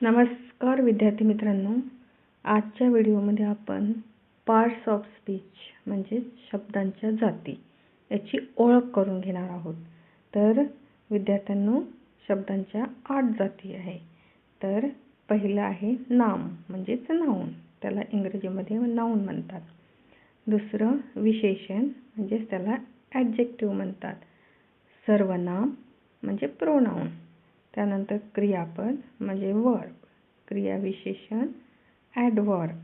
नमस्कार विद्यार्थी मित्रांनो. आजच्या व्हिडिओमध्ये आपण पार्ट्स ऑफ स्पीच म्हणजे शब्दांच्या जाती याची ओळख करून घेणार आहोत. तर विद्यार्थ्यांनो शब्दांच्या आठ जाती आहे. तर पहिलं आहे नाम म्हणजेच नाऊन त्याला इंग्रजीमध्ये नाऊन म्हणतात. दुसरं विशेषण म्हणजेच त्याला ॲडजेक्टिव्ह म्हणतात. सर्वनाम म्हणजे प्रोनाऊन त्यानंतर क्रियापद म्हणजे वर्ब क्रियाविशेषण ॲडवर्ब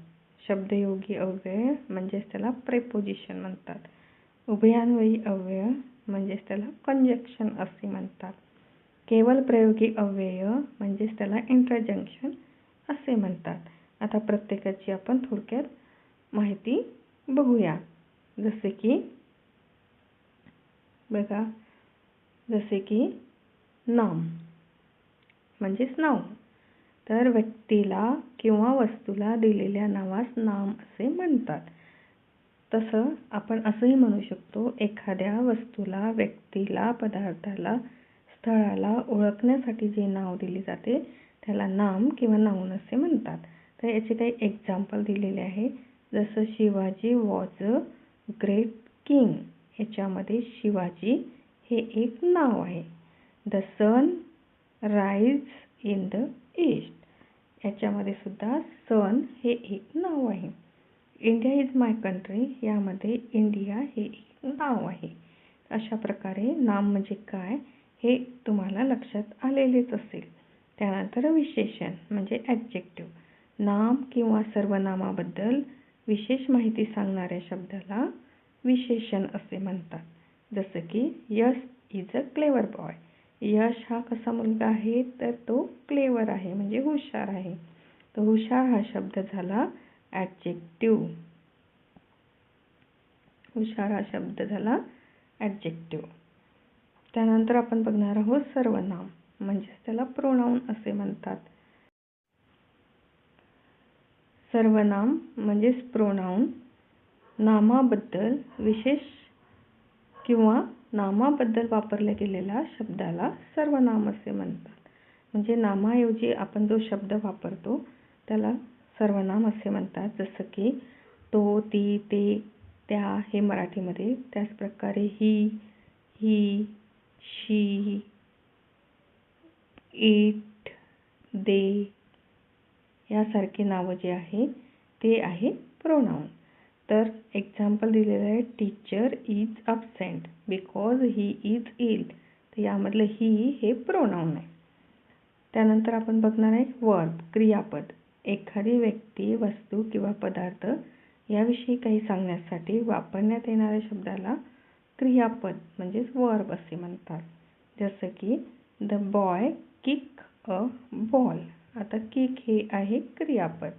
शब्दयोगी अव्यय म्हणजेच त्याला प्रेपोजिशन म्हणतात. उभयान्वयी अव्यय म्हणजेच त्याला कंजक्शन असे म्हणतात. केवळ प्रयोगी अव्यय म्हणजेच त्याला इंटरजंक्शन असे म्हणतात. आता प्रत्येकाची आपण थोडक्यात माहिती बघूया. जसे की बघा जसे की नाम. म्हणजेच नाव. तर व्यक्तीला किंवा वस्तूला दिलेल्या नावास नाम असे म्हणतात. तसं आपण असंही म्हणू शकतो एखाद्या वस्तूला व्यक्तीला पदार्थाला स्थळाला ओळखण्यासाठी जे नाव दिले जाते त्याला नाम किंवा नाऊन असे म्हणतात. तर याचे काही एक्झाम्पल दिलेले आहे. जसं Shivaji was a great king याच्यामध्ये शिवाजी हे एक नाव आहे. The sun rise in the east याच्यामध्ये सुद्धा सन हे एक नाव आहे. इंडिया इज माय कंट्री यामध्ये इंडिया हे एक नाव आहे. अशा प्रकारे नाम म्हणजे काय हे तुम्हाला लक्षात आलेलेच असेल. त्यानंतर विशेषण म्हणजे ॲडजेक्टिव्ह नाम किंवा सर्वनामाबद्दल विशेष माहिती सांगणाऱ्या शब्दाला विशेषण असे म्हणतात. जसं की Yash is a clever boy. Yash हा कसा मुलगा आहे तर तो क्लेवर आहे म्हणजे हुशार आहे. तर हुशार हा शब्द झाला ॲडजेक्टिव हुशार हा शब्द झाला ॲडजेक्टिव त्यानंतर आपण बघणार आहोत सर्वनाम म्हणजेच त्याला प्रोनाऊन असे म्हणतात. सर्वनाम म्हणजेच प्रोनाऊन नामाबद्दल विशेष किंवा नामाबद्दल वापरल्या गेलेल्या शब्दाला सर्वनाम असे म्हणतात. म्हणजे नामाऐवजी आपण जो शब्द वापरतो त्याला सर्वनाम असे म्हणतात. जसं की तो ती ते त्या हे मराठीमध्ये त्याचप्रकारे ही ही शी इट दे यासारखे नावं जे आहे ते आहे प्रोनाऊन तर एक्झाम्पल दिलेलं आहे teacher is absent because he is ill तर यामधलं ही हे प्रोनाऊन आहे. त्यानंतर आपण बघणार आहे वर्ब क्रियापद एखादी व्यक्ती वस्तू किंवा पदार्थ याविषयी काही सांगण्यासाठी वापरण्यात येणाऱ्या शब्दाला क्रियापद म्हणजेच वर्ब असे म्हणतात. जसं की the boy kick a ball आता किक हे आहे क्रियापद.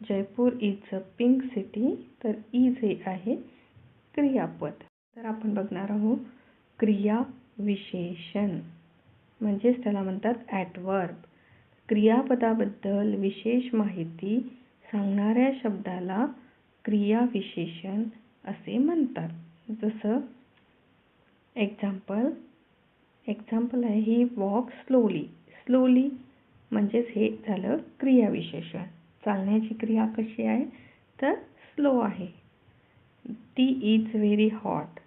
Jaipur is a pink city तर इज हे आहे क्रियापद. तर आपण बघणार आहोत क्रिया विशेषण म्हणजेच त्याला म्हणतात ॲटवर्ब क्रियापदाबद्दल विशेष माहिती सांगणाऱ्या शब्दाला क्रियाविशेषण असे म्हणतात. जसं एक्झाम्पल एक्झाम्पल आहे ही वॉक स्लोली स्लोली म्हणजेच हे झालं क्रियाविशेषण. चालण्याची क्रिया कशी आहे? तर स्लो आहे. ती इज व्हेरी हॉट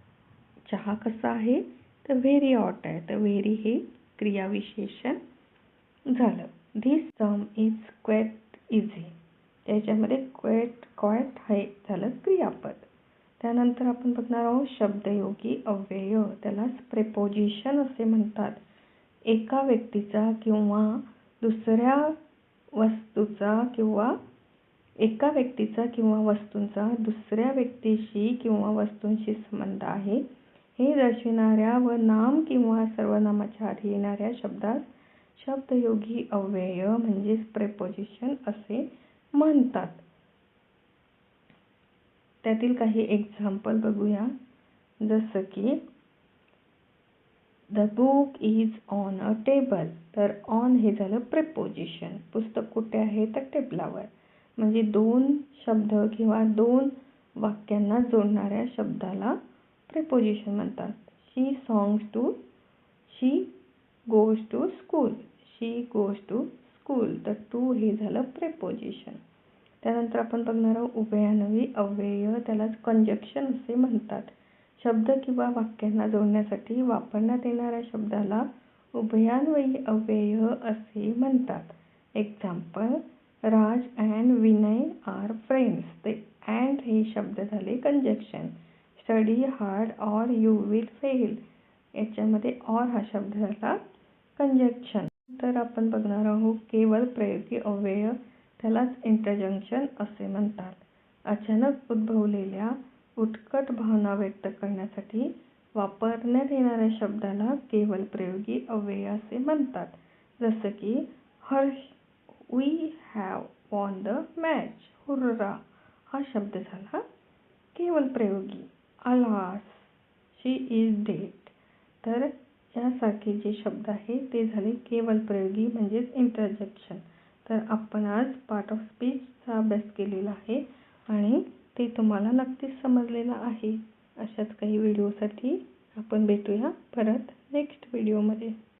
चहा कसा आहे? तर व्हेरी हॉट आहे. तर व्हेरी हे क्रियाविशेषण झालं. This sum is quite easy त्याच्यामध्ये क्वेट क्वेट हे झालं क्रियापद. त्यानंतर आपण बघणार आहोत शब्दयोगी अव्यय त्यालाच प्रेपोजिशन असे म्हणतात. एका व्यक्तीचा किंवा दुसऱ्या वस्तूचा किंवा एका व्यक्तीचा किंवा वस्तूंचा दुसऱ्या व्यक्तीशी किंवा वस्तूंशी संबंध आहे. हे दर्शविणाऱ्या व नाम किंवा सर्वनामाच्या आधी येणाऱ्या शब्दास शब्दयोगी अव्यय म्हणजेच प्रेपोजिशन असे म्हणतात. त्यातील काही एक्झाम्पल बघूया. जसं की the book is on a table तर ऑन हे झालं प्रेपोजिशन पुस्तक कुठे आहे? तर टेबलावर म्हणजे दोन शब्द किंवा दोन वाक्यांना जोडणाऱ्या शब्दाला प्रेपोजिशन म्हणतात. She songs to she goes to school she goes to school तर टू हे झालं प्रेपोजिशन त्यानंतर आपण बघणार आहोत उभयानवी अव्यय. त्यालाच कंजक्शन असे म्हणतात. शब्द किंवा वाक्यांना जोडण्यासाठी वापरण्यात येणाऱ्या शब्दाला उभयान्वयी अव्यय असे म्हणतात. Example Raj and Vinay are friends ते अँड हे शब्द झाले conjunction study hard or you will fail याच्यामध्ये ऑर हा शब्द झाला कंजक्शन तर आपण बघणार आहोत केवळ प्रयोगी अव्यय त्यालाच इंटरजंक्शन असे म्हणतात. अचानक उद्भवलेल्या उत्कट भावना व्यक्त करण्यासाठी वापरण्यात येणाऱ्या शब्दाला केवल प्रयोगी अव्यय असे म्हणतात. जसं की Harsh we have won the match hurrah! हा शब्द झाला केवल प्रयोगी. अलास शी इज डेट तर यासारखे जे शब्द आहे ते झाले केवल प्रयोगी म्हणजेच इंटरजेक्शन तर आपण आज पार्ट ऑफ स्पीचचा अभ्यास केलेला आहे आणि ते तुम्हाला नक्कीच समजलेलं आहे. अशाच काही व्हिडिओसाठी आपण भेटूया परत नेक्स्ट व्हिडिओमध्ये